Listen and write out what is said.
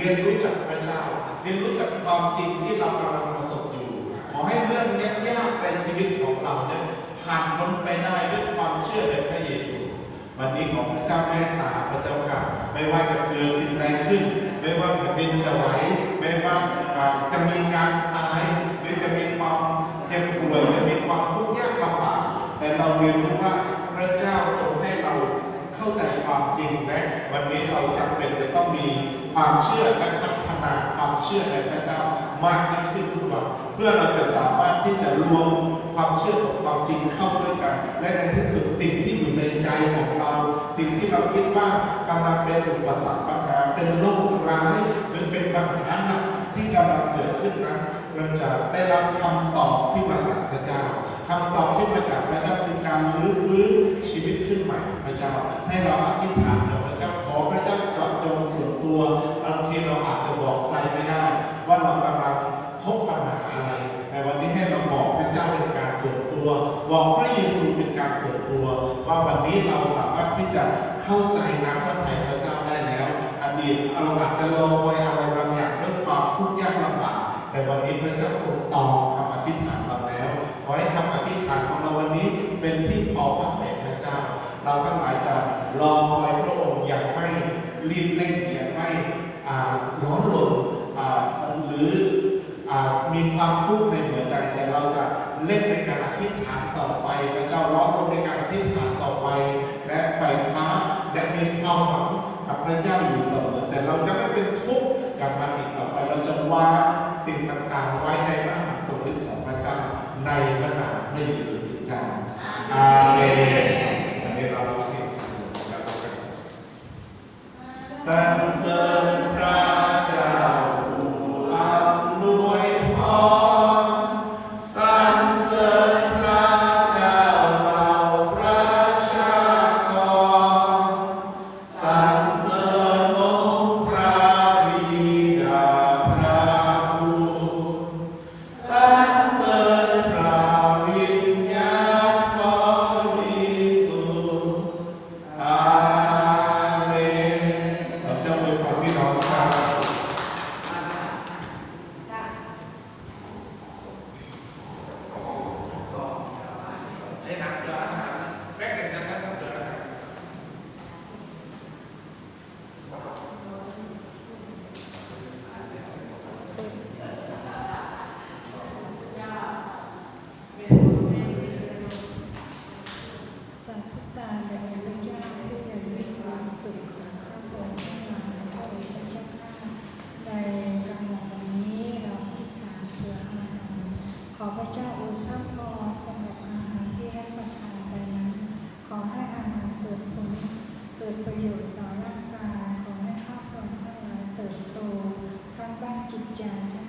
เรียนรู้จักพระเจ้า เรียนรู้จักความจริงที่เรากำลังประสบอยู่ ขอให้เรื่องแยากๆในชีวิตของเราเนี่ยผ่านมันไปได้ด้วยความเชื่อในพระเยซู วันนี้ของพระเจ้าแม่ตาพระเจ้าค่ะ ไม่ว่าจะเกิดสิ่งใดขึ้น ไม่ว่าแผ่นดินจะไหวไม่ว่าจะมีการตายหรือจะมีความเจ็บป่วยจะมีความทุกข์ยากลำบากแต่เราเรียนรู้ว่า วันนี้เราจำเป็นจะต้องมีความเชื่อและพัฒนาความเชื่อในพระเจ้ามากยิ่งขึ้นทุกวันเพื่อเราจะสามารถที่จะรวมความเชื่อกับความจริงเข้าด้วยกัน และในที่สุดสิ่งที่อยู่ในใจของเรา สิ่งที่เราคิดว่ากำลังเป็นอุปสรรคปัญหาเป็นโรคร้ายหรือเป็นปัญหาหนักที่กำลังเกิดขึ้นนั้นเราจะได้รับคำตอบที่มาจากพระเจ้าคำตอบที่มาจากพระเจ้าคือการรื้อฟื้นชีวิตขึ้นใหม่พระเจ้าให้เราอธิษฐาน วบอกพระเยซูเป็นการส่วนตัว ว่าวันนี้เราสามารถที่จะเข้าใจน้ำพระทัยพระเจ้าได้แล้ว อดีตเราอาจจะรอคอยอะไรบางอย่างด้วยความทุกข์ยากลำบากแต่วันนี้พระเจ้าทรงตอบคำอธิษฐานเราแล้วขอให้คำอธิษฐานของเราวันนี้เป็นที่พอพระแผ่พระเจ้า เราทั้งหลายจะรอคอยพระองค์อย่างไม่รีบเร่งอย่างไม่อาร้อนรนหรืออมีความทุกข์ในหัวใจแต่เราจะ เล่นในการอธิษฐานต่อไป พระเจ้าร้อนรนในการอธิษฐานต่อไป และไฟฟ้าและมีความหวังกับพระเจ้าอยู่เสมอ แต่เราจะไม่เป็นทุกข์กับมันอีกต่อไป เราจะวางสิ่งต่างๆไว้ในพระหัตถ์ทรงฤทธิ์ของพระเจ้าในพระนามพระเยซูคริสต์เจ้าอาเมนวันนี้เราร้องเพลงสรรเสริญแล้วกัน สาธุการแด่พระเจ้าที่ยังมีความสุขของข้าพเจ้าทั้งหลาย Yeah.